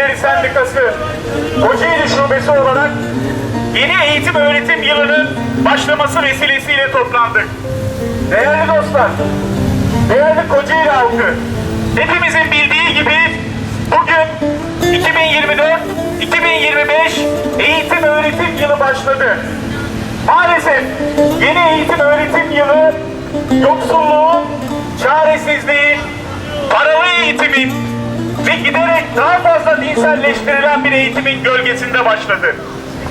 Öğrencileri Sendikası Kocaeli Şubesi olarak yeni eğitim öğretim yılının başlaması vesilesiyle toplandık. Değerli dostlar, değerli Kocaeli halkı, hepimizin bildiği gibi bugün 2024-2025 eğitim öğretim yılı başladı. Maalesef yeni eğitim öğretim yılı yoksulluğun, çaresizliğin, paralı eğitimin ve giderek daha fazla dinselleştirilen bir eğitimin gölgesinde başladı.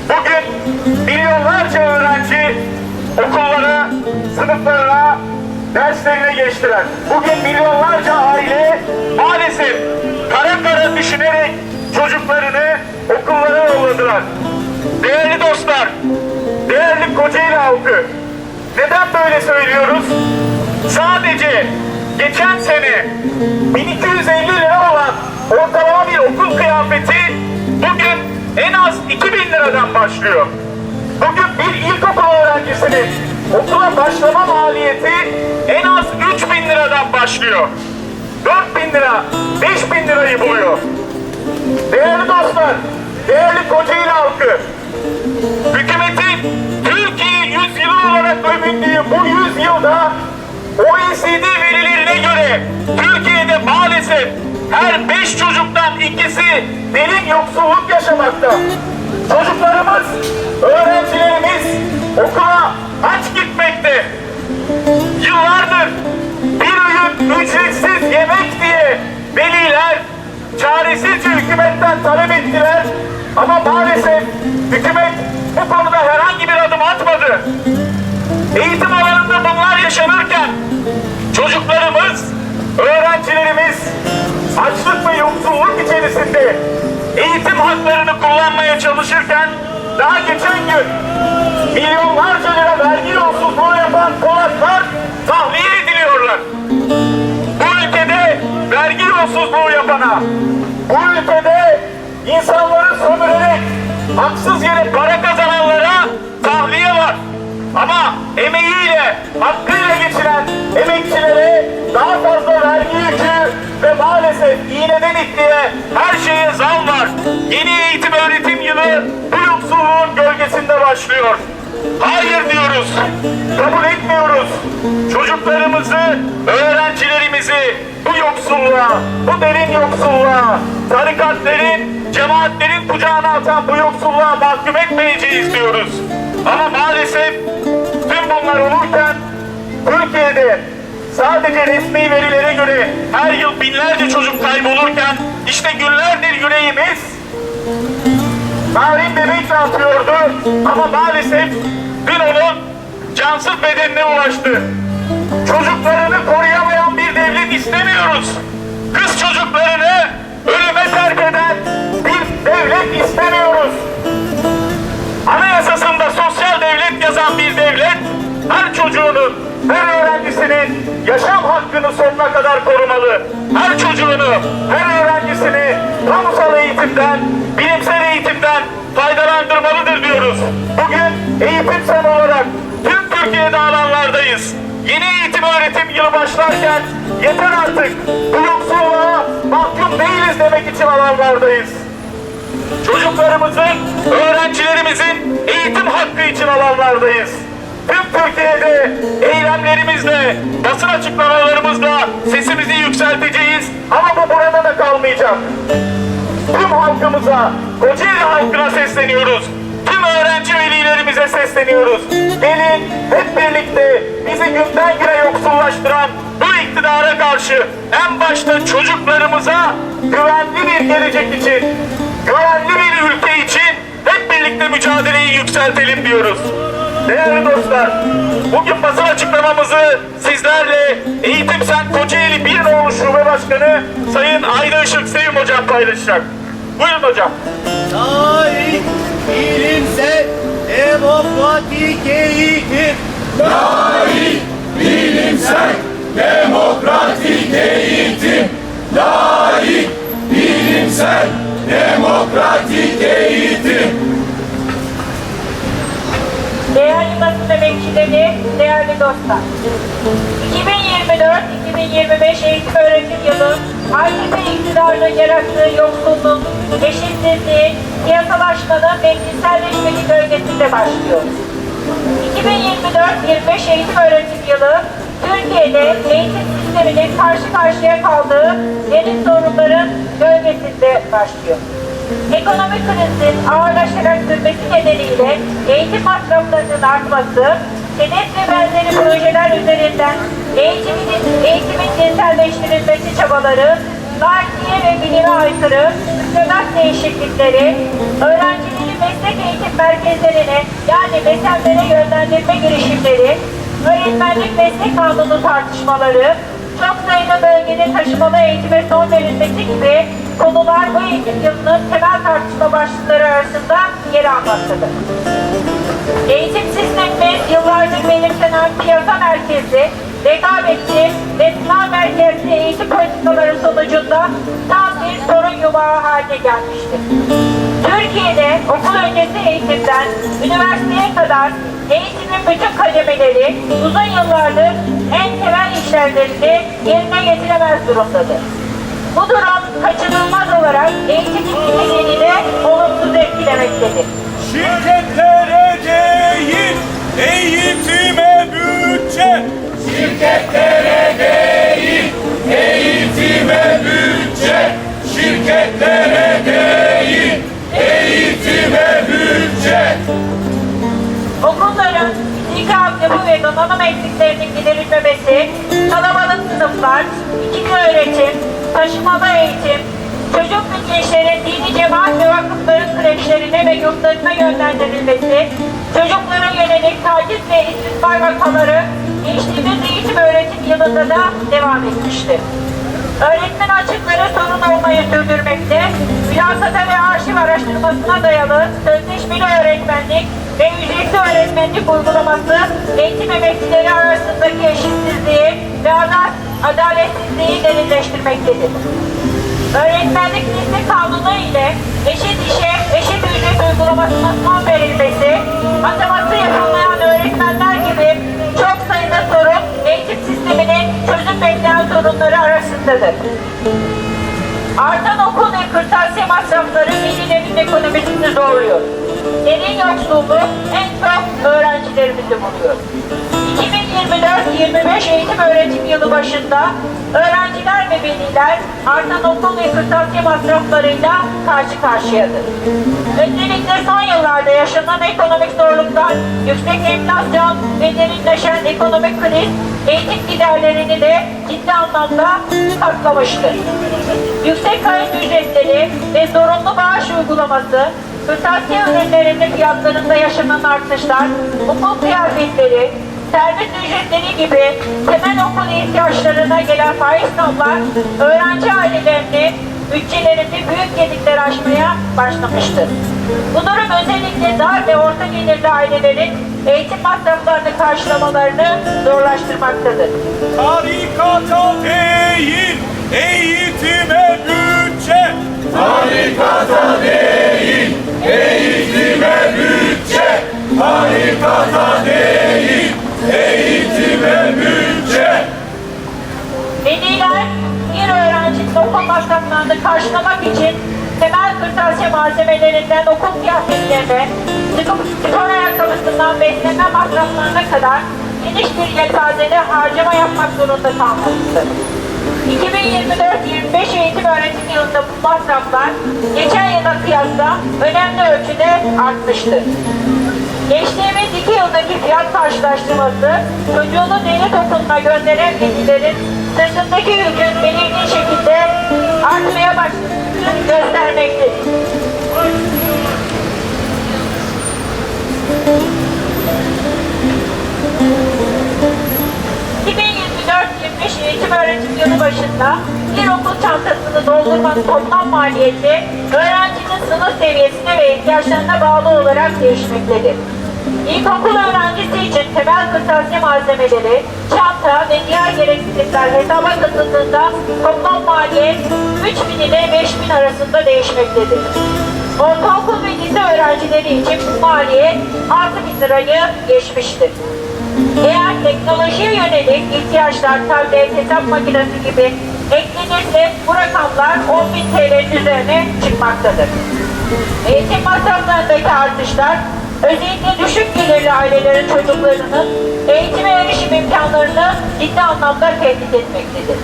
Bugün milyonlarca öğrenci okullara, sınıflarına, derslerine geçtiler. Bugün milyonlarca aile maalesef kara kara düşünerek çocuklarını okullara yolladılar. Değerli dostlar, değerli Kocaeli halkı, neden böyle söylüyoruz? Sadece geçen sene 1250 lira olan ortalama bir okul kıyafeti bugün en az 2000 liradan başlıyor. Bugün bir ilkokul öğrencisinin okula başlama maliyeti en az 3000 liradan başlıyor. 4000 lira, 5000 lirayı buluyor. Değerli dostlar, değerli Kocaeli halkı, hükümetin Türkiye yüzyılı olarak övündüğü bu yüzyılda OECD verilerine göre Türkiye'de maalesef her beş çocuktan ikisi derin yoksulluk yaşamakta. Çocuklarımız, öğrencilerimiz okula aç gitmekte. Yıllardır bir öğün ücretsiz yemek diye veliler çaresizce hükümetten talep ettiler. Ama maalesef hükümet bu konuda herhangi bir adım atmadı. Eğitim alanında bunlar yaşanırken çocuklarımız, öğrencilerimiz açlık ve yoksulluk içerisinde eğitim haklarını kullanmaya çalışırken daha geçen gün milyonlarca lira vergi yolsuzluğu yapan Polatlar tahliye ediliyorlar. Bu ülkede vergi yolsuzluğu yapana, bu ülkede insanları sömürerek haksız yere para hakkıyla geçiren emekçilere daha fazla vergi yükü ve maalesef iğneden ipliğe her şeye zam var. Yeni eğitim öğretim yılı bu yoksulluğun gölgesinde başlıyor. Hayır diyoruz, kabul etmiyoruz. Çocuklarımızı, öğrencilerimizi bu yoksulluğa, bu derin yoksulluğa, tarikatlerin, cemaatlerin kucağına atan bu yoksulluğa mahkum etmeyeceğiz diyoruz. Ama Türkiye'de sadece resmi verilere göre her yıl binlerce çocuk kaybolurken işte günlerdir yüreğimiz Narin bebekle atıyordu ama maalesef dün onun cansız bedenine ulaştı. Çocuklarını koruyamayan bir devlet istemiyoruz. Kız çocuklarını ölüme terk eden bir devlet istemiyoruz. Anayasasında sosyal devlet yazan bir devlet her çocuğunun, her öğrencisinin yaşam hakkını sonuna kadar korumalı. Her çocuğunu, her öğrencisini kamusal eğitimden, bilimsel eğitimden faydalandırmalıdır diyoruz. Bugün eğitim sen olarak tüm Türkiye'de alanlardayız. Yeni eğitim öğretim yılı başlarken yeter artık bu yoksulluğa mahkum değiliz demek için alanlardayız çocuklarımızın, öğrencilerimizin eğitim hakkı için alanlardayız. Tüm Türkiye'de eylemlerimizle, basın açıklamalarımızla sesimizi yükselteceğiz ama bu burada da kalmayacak. Tüm halkımıza, Kocaeli halkına sesleniyoruz. Tüm öğrenci velilerimize sesleniyoruz. Gelin hep birlikte bizi günden güne yoksullaştıran bu iktidara karşı en başta çocuklarımıza güvenli bir gelecek için, güvenli bir ülke için hep birlikte mücadeleyi yükseltelim diyoruz. Değerli dostlar, bugün basın açıklamamızı sizlerle Eğitim Sen Kocaeli Bir Nolu Şube Başkanı Sayın Ayda Işık Sevim Hocam paylaşacak. Buyurun hocam. Tarih, bilimsel, demokratik eğitim. Tarih, bilimsel, demokratik eğitim. Tarih, bilimsel, demokratik eğitim. Değerli basın emekçileri, değerli dostlar. 2024-2025 eğitim öğretim yılı AKP iktidarının yarattığı yoksulluk, eşitsizliğin, piyasalaşmanın ve kişiselleşmenin gölgesinde başlıyor. 2024-25 eğitim öğretim yılı Türkiye'de eğitim sisteminin karşı karşıya kaldığı derin sorunların gölgesinde başlıyor. Ekonomik krizin ağırlaşarak sürmesi nedeniyle eğitim masraflarının artması, TEDET ve benzeri projeler üzerinden eğitimin, eğitimin cinselleştirilmesi çabaları, laikliğe ve bilime aykırı müfredat değişiklikleri, öğrencileri meslek eğitim merkezlerine yani mesleklerine yönlendirme girişimleri, öğretmenlik meslek kanunu tartışmaları, çok sayıda bölgede taşımalı eğitime son verilmesi gibi konular bu eğitim yılının temel tartışma başlıkları arasında yer almaktadır. Eğitim sistemimiz yıllardır benimsenen piyasa merkezli, rekabetçi ve sınav merkezli eğitim politikaları sonucunda tam bir sorun yumağı haline gelmiştir. Türkiye'de okul öncesi eğitimden üniversiteye kadar eğitimin bütün kademeleri uzun yıllardır en temel işlevlerini yerine getiremez durumdadır. Bu durum kaçınılmaz olarak eğitim niteliğini de olumsuz etkilemektedir. Şirketlere değil, eğitime bütçe. Şirketlere değil, eğitime bütçe. Şirketlere değil, eğitime bütçe. Okulların fiziki altyapı ve donanım eksiklerinin giderilmemesi, kalabalık sınıflar, ikili öğretim, taşımalı eğitim, çocuk ve gençlerin dini cemaat ve vakıfların kreşlerine ve yurtlarına yönlendirilmesi, çocuklara yönelik taciz ve istismar vakaları geçtiğimiz eğitim öğretim yılında da devam etmiştir. Öğretmen açıkları sorun olmayı sürdürmekte, mülakata ve arşiv araştırmasına dayalı sözleşmeli öğretmenlik ve ücretli öğretmenlik uygulaması eğitim emekçileri arasındaki eşitsizliği ve ada- adaletsizliği derinleştirmektedir. Öğretmenlik liste kanunu ile eşit işe eşit ücret uygulamasına son verilmesi, ataması yapılmayan öğretmenler gibi çok sayıda sorun eğitim sisteminin çözüm bekleyen sorunları arasındadır. Artan okul ve kırtasiye masrafları velilerin ekonomisini zorluyor. Derin yoksulluğu en çok öğrencilerimizi buluyor. 2024-25 eğitim öğretim yılı başında öğrenciler ve veliler artan okul ve kırtasiye masraflarıyla karşı karşıyadır. Özellikle son yıllarda yaşanan ekonomik zorluklar, yüksek enflasyon ve derinleşen ekonomik kriz eğitim giderlerini de ciddi anlamda katlamıştır. Yüksek kayıt ücretleri ve zorunlu bağış uygulaması, kırtasiye ürünlerinin fiyatlarında yaşanan artışlar, okul kıyafetleri, servis ücretleri gibi temel okul ihtiyaçlarına gelen faiz zamlar öğrenci ailelerini bütçelerinde büyük gedikler aşmaya başlamıştır. Bu durum özellikle dar ve orta gelirli ailelerin eğitim masraflarını karşılamalarını zorlaştırmaktadır. Tarikata değil, eğitime bütçe. Tarikata değil, eğitime bütçe. Tarikata değil, masraflarını karşılamak için temel kırtasiye malzemelerinden okul kıyafetlerine, spor ayakkabısından beslenme masraflarına kadar geniş bir yelpazede harcama yapmak zorunda kalmaktadır. 2024-25 eğitim öğretim yılında bu masraflar geçen yıla kıyasla önemli ölçüde artmıştır. Geçtiğimiz iki yıldaki fiyat karşılaştırması çocuğunu devlet okuluna gönderen velilerin sırtındaki yükün belirgin şekilde artmaya başladığını göstermektedir. ...2024-25 eğitim öğretim yılı başında bir okul çantasını doldurmanın toplam maliyeti öğrencinin sınıf seviyesine ve ihtiyaçlarına bağlı olarak değişmektedir. İlkokul öğrencisi için temel kırtasiye malzemeleri, çanta ve diğer gereklilikler hesaba katıldığında toplam maliyet 3000 ile 5000 arasında değişmektedir. Ortaokul ve lise öğrencileri için bu maliyet 6000 lirayı geçmiştir. Eğer teknolojiye yönelik ihtiyaçlar, tablet, hesap makinesi gibi eklenirse bu rakamlar 10.000 TL'nin üzerine çıkmaktadır. Eğitim masraflarındaki artışlar özellikle düşük gelirli ailelerin çocuklarının eğitime erişim imkanlarını ciddi anlamda tehdit etmektedir.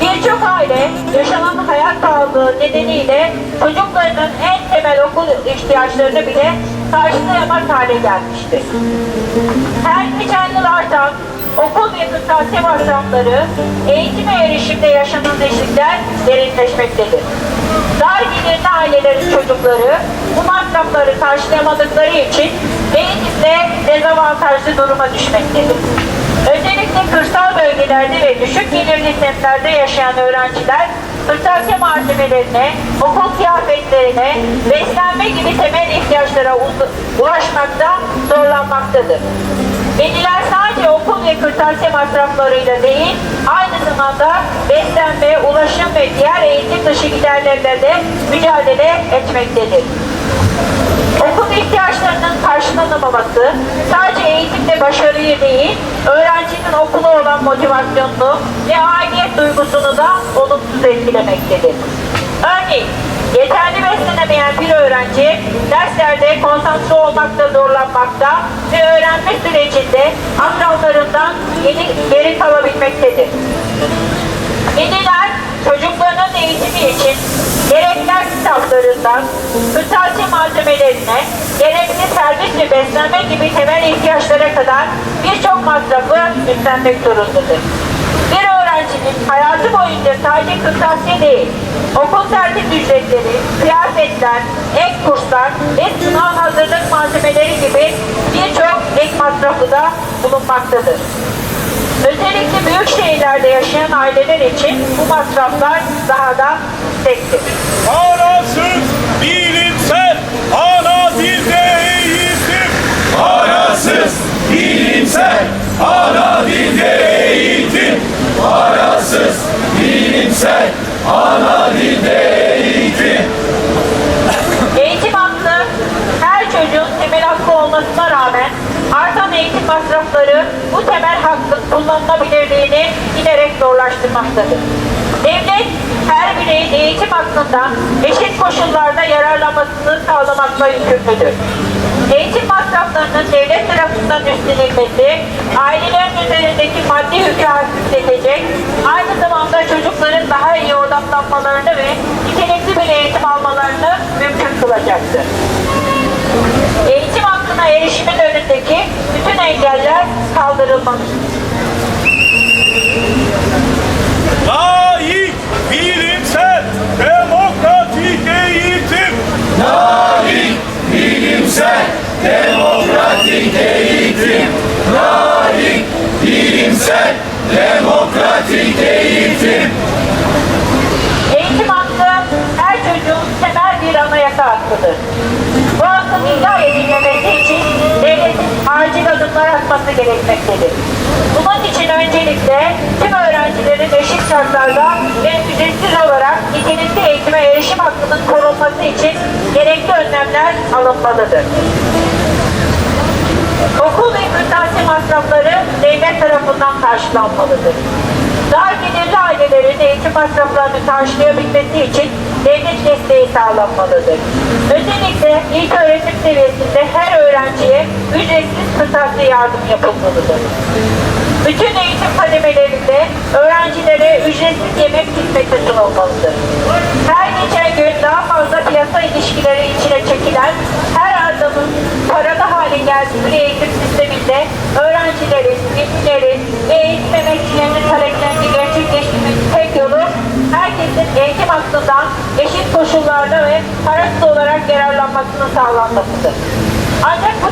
Birçok aile yaşanan hayat pahalılığı nedeniyle çocuklarının en temel okul ihtiyaçlarını bile karşılayamaz hale gelmiştir. Her geçen yıl artan okul ve kırtasiye masrafları eğitime erişimde yaşanan eşlikler derinleşmektedir. Dar gelirli ailelerin çocukları bu masrafları karşılayamadıkları için eğitimde dezavantajlı duruma düşmektedir. Özellikle kırsal bölgelerde ve düşük gelirli semtlerde yaşayan öğrenciler kırtasiye malzemelerine, okul kıyafetlerine, beslenme gibi temel ihtiyaçlara ulaşmakta zorlanmaktadır. Veliler sadece kırtasiye masraflarıyla değil, aynı zamanda beslenme, ulaşım ve diğer eğitim dışı giderlerle de mücadele etmektedir. Okul ihtiyaçlarının karşılanamaması sadece eğitimde başarıyı değil, öğrencinin okula olan motivasyonunu ve aidiyet duygusunu da olumsuz etkilemektedir. Örneğin, yeterli beslenemeyen bir öğrenci derslerde konsantre olmakta zorlanmakta ve öğrenme sürecinde akranlarından geri, geri kalabilmektedir. Veliler çocuklarının eğitimi için gerek ders kitaplarından kırtasiye malzemelerine, gerekli servis ve beslenme gibi temel ihtiyaçlara kadar birçok masrafı üstlenmek zorundadır. Bir öğrencinin hayatı boyunca sadece kırtasiye değil, okul servis ücretleri, kıyafetler, ek kurslar ve sınav hazırlık malzemeleri gibi birçok ek masrafı da bulunmaktadır. Özellikle büyük şehirlerde yaşayan aileler için bu masraflar daha da yüksektir. Parasız zorlaştırmaktadır. Devlet her bireyin eğitim hakkından eşit koşullarda yararlanmasını sağlamakla yükümlüdür. Eğitim masraflarının devlet tarafından üstlenilmesi, ailelerin üzerindeki maddi yükü hafifletecek, aynı zamanda çocukların daha iyi odaklanmalarını ve nitelikli bir eğitim almalarını mümkün kılacaktır. Eğitim hakkına erişimin önündeki bütün engeller kaldırılmalıdır. Layık, bilimsel, demokratik eğitim. Layık, bilimsel, demokratik eğitim. Eğitim hakkı her çocuğun temel bir anayasa hakkıdır. Bu hakkın ihlal edilmemesi için devletin acil adımlar atması gerekmektedir. Bunun için öncelikle tüm öğrencilerin eşit şartlarda ve ücretsiz olarak nitelikli eğitime erişim hakkının korunması için gerekli önlemler alınmalıdır. Okul ve kırtasiye masrafları devlet tarafından karşılanmalıdır. Dar gelirli ailelerin eğitim masraflarını karşılayabilmesi için devlet desteği sağlanmalıdır. Özellikle ilk öğretim seviyesinde her öğrenciye ücretsiz kırtasiye yardım yapılmalıdır. Bütün eğitim kademelerinde öğrencilere ücretsiz yemek hizmeti sunulmalıdır. Her geçen gün daha fazla piyasa ilişkileri içine çekilen her adamın paralı hale geldiği eğitim sisteminde öğrencilerin, velilerin ve eğitim emekçilerinin taleplerini gerçekleştirmenin tek yolu herkesin eğitim hakkından eşit koşullarda ve parasız olarak yararlanmasının sağlanmasıdır. Ancak bu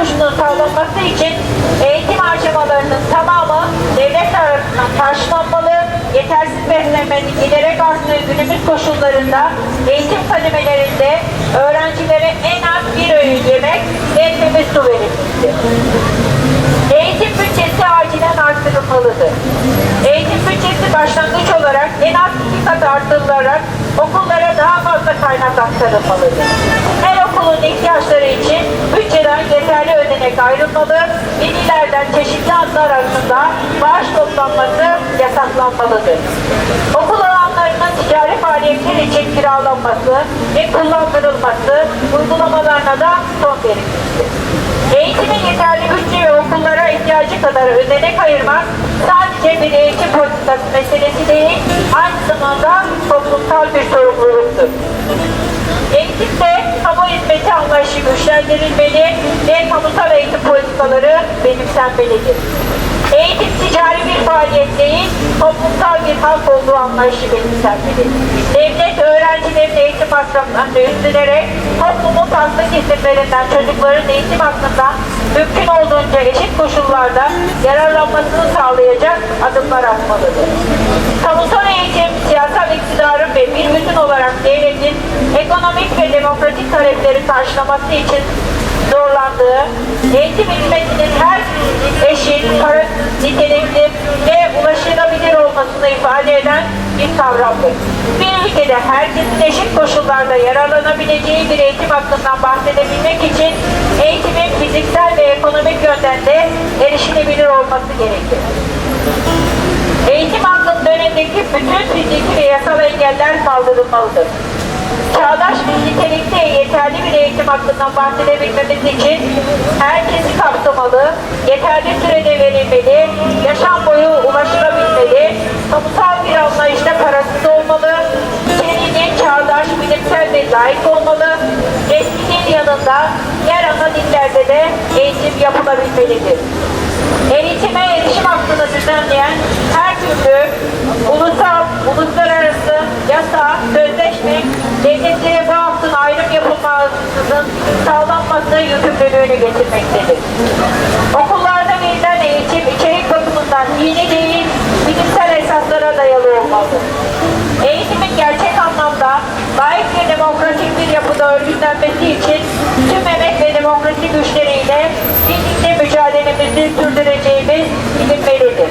koşulun sağlanması için eğitim harcamalarının tamamı devlet tarafından karşılanmalı, yetersiz beslenmenin giderek arttığı günümüz koşullarında eğitim kademelerinde öğrencilere en az bir öğün yemek ve temiz su verilmelidir. Eğitim bütçesi acilen artırılmalıdır. Eğitim bütçesi başlangıç olarak en az iki kat artırılarak okullara daha fazla kaynak aktarılmalıdır. Her okulun ihtiyaçları için bütçeden yeterli ödenek ayrılmalı, velilerden çeşitli adlar arasında bağış toplanması yasaklanmalıdır. Okul alanlarının ticari faaliyetler için kiralanması ve kullandırılması uygulamalarına da son verilmiştir. Eğitimin yeterli bütçe okullara ihtiyacı kadar ödenek ayırmak sadece bir eğitim politikası meselesi değil, aynı zamanda toplumsal bir sorumluluktur. Eğitimde kamu hizmeti anlayışı güçlendirilmeli ve kamusal eğitim politikaları benimsenmelidir. Ticari bir faaliyet değil, toplumsal bir hak olduğu anlayışı benimsenmeli. Devlet öğrencilerin eğitim masraflarını üstlenerek toplumun farklı kesimlerinden çocukların eğitim hakkında mümkün olduğunca eşit koşullarda yararlanmasını sağlayacak adımlar atmalıdır. Kamusal eğitim, siyasal iktidarın ve bir bütün olarak devletin ekonomik ve demokratik talepleri karşılaması için zorlandığı, eğitim hizmetinin her eşit, parasız, nitelikli ve ulaşılabilir olmasını ifade eden bir kavramdır. Bir ülkede herkesin eşit koşullarda yararlanabileceği bir eğitim hakkından bahsedebilmek için eğitimin fiziksel ve ekonomik yönden de erişilebilir olması gerekir. Eğitim hakkının önündeki bütün fiziki ve yasal engeller kaldırılmalıdır. Çağdaş ve nitelikte yeterli bir eğitim hakkından bahsedebilmemiz için herkesi kapsamalı, yeterli sürede verilmeli, yaşam boyu ulaşılabilmeli, kamusal bir anlayışta parasız olmalı, içeriğinin çağdaş, bilimsel ve layık olmalı, resmi dil yanında diğer ana dillerde de eğitim yapılabilmelidir. Eğitime erişim hakkını düzenleyen her türlü ulusal, uluslararası yasa, sözleşme, devletlere bu hakkın ayrım yapılmasının sağlanması yükümlülüğünü getirmektedir. Okullarda verilen eğitim içerik bakımından dini değil, bilimsel esaslara dayalı olmalıdır. Eğitimin gerçek anlamda layık ve demokratik bir yapıda örgütlenmesi için tüm emek ve demokrasi güçleriyle birlikte mücadelemizi sürdüreceğimiz bilinmelidir.